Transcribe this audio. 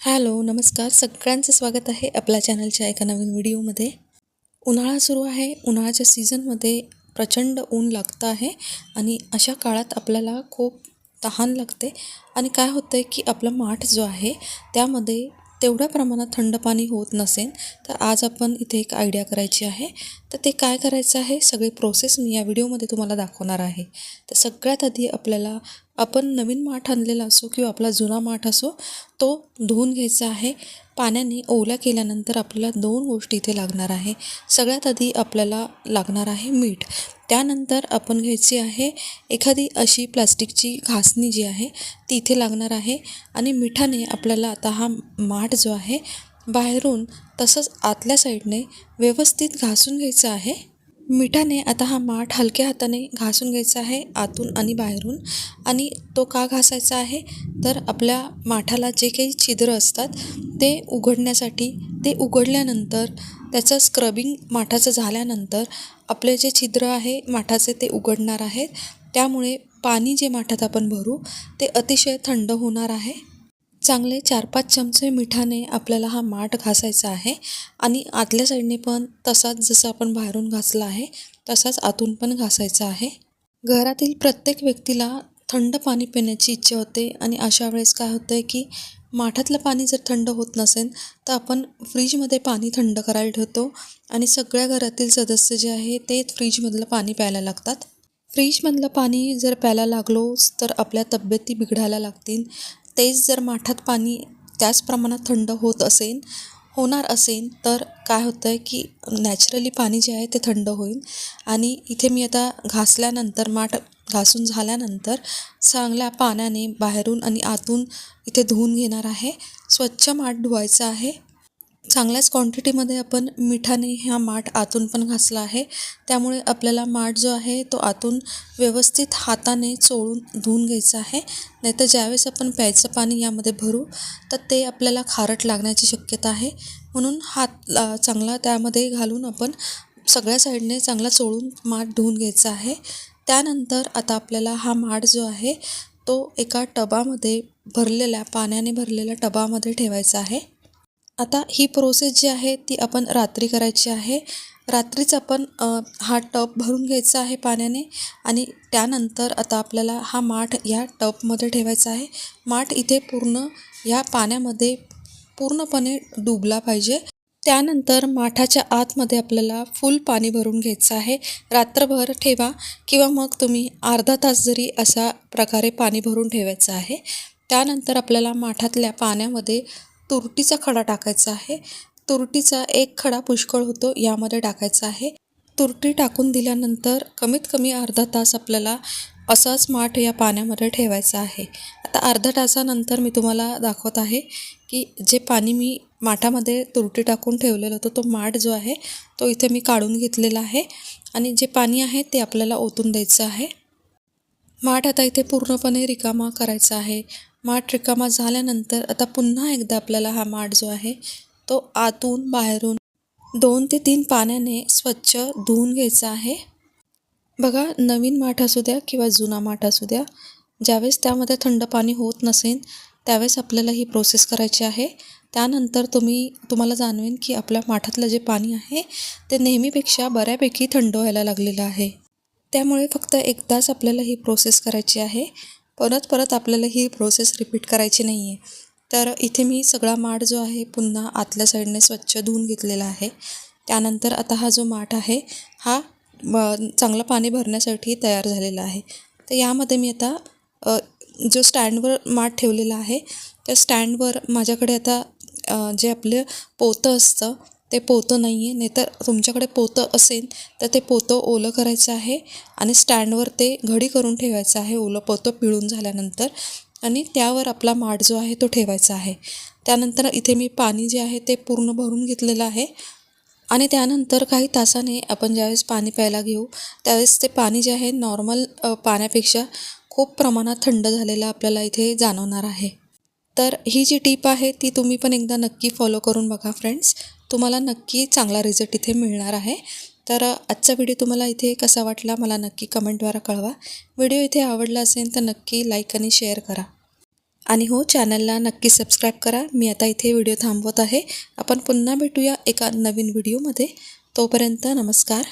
Hello नमस्कार. सगळ्यांचं स्वागत आहे आपल्या चॅनलच्या एका नवीन व्हिडिओमध्ये. उन्हाळा सुरू आहे. उन्हाळ्याच्या सीझनमध्ये प्रचंड ऊन लागतं आहे आणि अशा काळात आपल्याला खूप तहान लागते. आणि काय होतं आहे की आपला माठ जो आहे त्यामध्ये तेवढ्या प्रमाणात थंड पाणी होत नसेल तर आज आपण इथे एक आयडिया करायची आहे. तर ते काय करायचं आहे सगळी प्रोसेस मी या व्हिडिओमध्ये तुम्हाला दाखवणार आहे. तर सगळ्यात आधी आपल्याला आपण नवीन माठ आणलेला असो किंवा आपला जुना माठ असो तो धुवून घ्यायचा आहे. पाण्याने ओला केल्यानंतर आपल्याला दोन गोष्टी इथे लागणार आहे. सगळ्यात आधी आपल्याला लागणार आहे मीठ. त्यानंतर आपण घ्यायची आहे एखादी अशी प्लास्टिकची घासणी जी आहे ती इथे लागणार आहे आणि मिठाने आपल्याला आता हा माठ जो आहे बाहेरून तसंच आतल्या साईडने व्यवस्थित घासून घ्यायचं आहे. मिठाने आता हा माठ हलक्या हाताने घासून घ्यायचा आहे आतून आणि बाहेरून. आणि तो का घासायचा आहे? तर आपल्या माठाला जे काही छिद्र असतात ते उघडण्यासाठी ते उघडल्यानंतर त्याचं स्क्रबिंग माठाचं झाल्यानंतर आपले जे छिद्र आहे माठाचे ते उघडणार आहेत. त्यामुळे पाणी जे माठात आपण भरू ते अतिशय थंड होणार आहे. चांगले चार पाच चमचे मिठाने आपल्याला हा माठ घासायचा आहे. आणि आतल्या साईडने पण तसाच जसं आपण बाहेरून घासला आहे तसाच आतून पण घासायचा आहे. घरातील प्रत्येक व्यक्तीला थंड पाणी पिण्याची इच्छा होते आणि अशा वेळेस काय होतं आहे की माठातलं पाणी जर थंड होत नसेल तर आपण फ्रीजमध्ये पाणी थंड करायला ठेवतो आणि सगळ्या घरातील सदस्य जे आहे ते फ्रीजमधलं पाणी प्यायला लागतात. फ्रीजमधलं पाणी जर प्यायला लागलोच तर आपल्या तब्येती बिघडायला लागतील. तेच जर माठात पाणी त्याच प्रमाणात थंड होत असेल होणार असेल तर काय होतं आहे की नॅचरली पाणी जे आहे ते थंड होईल. आणि इथे मी आता घासल्यानंतर माठ घासून झाल्यानंतर चांगल्या पाण्याने बाहेरून आणि आतून इथे धुवून घेणार आहे. स्वच्छ माठ धुवायचं आहे. चांगल्याच क्वांटिटीमध्ये आपण मिठाने हा माठ आतून पण घासला आहे. त्यामुळे आपल्याला माठ जो आहे तो आतून व्यवस्थित हाताने चोळून धुवून घ्यायचा आहे. नाहीतर ज्यावेळेस आपण प्यायचं पाणी यामध्ये भरू तर ते आपल्याला खारट लागण्याची शक्यता आहे. म्हणून हात चांगला त्यामध्ये घालून आपण सगळ्या साईडने चांगला चोळून माठ धुवून घ्यायचा आहे. त्यानंतर आता आपल्याला हा माठ जो आहे तो एका टबामध्ये भरलेल्या पाण्याने भरलेल्या टबामध्ये ठेवायचा आहे. आता ही प्रोसेस जी आहे ती आपण रात्री करायची आहे. रात्रीच आपण हा टब भरून घ्यायचा आहे पाण्याने आणि त्यानंतर आता आपल्याला हा माठ या टबमध्ये ठेवायचा आहे. माठ इथे पूर्ण या पाण्यामध्ये पूर्णपणे डुबला पाहिजे. त्यानंतर माठाच्या आतमध्ये आपल्याला फुल पाणी भरून घ्यायचं आहे. रात्रभर ठेवा किंवा मग तुम्ही अर्धा तास जरी अशा प्रकारे पाणी भरून ठेवायचं आहे. त्यानंतर आपल्याला माठातल्या पाण्यामध्ये तुरटीचा खडा टाकायचा आहे. तुरटीचा एक खडा पुष्कळ होतो यामध्ये टाकायचा आहे. तुरटी टाकून दिल्यानंतर कमीत कमी अर्धा तास आपल्याला असाच माठ या पाण्यामध्ये ठेवायचा आहे. आता अर्धा तासानंतर मी तुम्हाला दाखवत आहे की जे पाणी मी माठामध्ये तुरटी टाकून ठेवलेलं होतं तो माठ जो आहे तो इथे मी काढून घेतलेला आहे आणि जे पाणी आहे ते आपल्याला ओतून द्यायचं आहे. माठ आता इथे पूर्णपणे रिकामा करायचा आहे. माठ रिकामा झाल्यानंतर आता पुन्हा एकदा आपल्याला हा माठ जो आहे तो आतून बाहेरून दोन ते तीन पाण्याने स्वच्छ धुवून घ्यायचा आहे. बघा नवीन माठ असू द्या किंवा जुना माठ असू द्या ज्यावेळेस त्यामध्ये थंड पाणी होत नसेल त्यावेळेस आपल्याला ही प्रोसेस करायची आहे. त्यानंतर तुम्ही तुम्हाला जाणवेन की आपल्या माठातलं जे पाणी आहे ते नेहमीपेक्षा बऱ्यापैकी थंड व्हायला लागलेलं आहे. त्यामुळे फक्त एकदाच आपल्याला ही प्रोसेस करायची आहे. परत परत आपल्याला ही प्रोसेस रिपीट करायची नाही आहे तर इथे मी सगळा माठ जो आहे पुन्हा आतल्या साईडने स्वच्छ धुवून घेतलेला आहे. त्यानंतर आता हा जो माठ आहे हा चांगलं पाणी भरण्यासाठी तयार झालेला आहे. तर यामध्ये मी आता जो स्टँडवर माठ ठेवलेला आहे त्या स्टँडवर माझ्याकडे आता जे आपलं पोतं असतं ते पोतं नाही आहे नाहीतर तुमच्याकडे पोतं असेल तर ते पोतं ओलं करायचं आहे आणि स्टँडवर ते घडी करून ठेवायचं आहे. ओलं पोतं पिळून झाल्यानंतर आणि त्यावर आपला माठ जो आहे तो ठेवायचा आहे. त्यानंतर इथे मी पाणी जे आहे ते पूर्ण भरून घेतलेलं आहे आणि त्यानंतर काही तासाने आपण ज्यावेळेस पाणी प्यायला घेऊ त्यावेळेस ते पाणी जे आहे नॉर्मल पाण्यापेक्षा खूप प्रमाणात थंड झालेलं आपल्याला इथे जाणवणार आहे. तर ही जी टीप आहे ती तुम्ही पण एकदा नक्की फॉलो करून बघा फ्रेंड्स. तुम्हाला नक्की चांगला रिझल्ट इथे मिळणार आहे. तर आजचा व्हिडिओ तुम्हाला इथे कसा वाटला मला नक्की कमेंटद्वारा कळवा. व्हिडिओ इथे आवडला असेल तर नक्की लाईक आणि शेअर करा. आणि हो चॅनलला नक्की सबस्क्राईब करा. मी आता इथे व्हिडिओ थांबवत आहे. आपण पुन्हा भेटूया एका नवीन व्हिडिओमध्ये तोपर्यंत नमस्कार.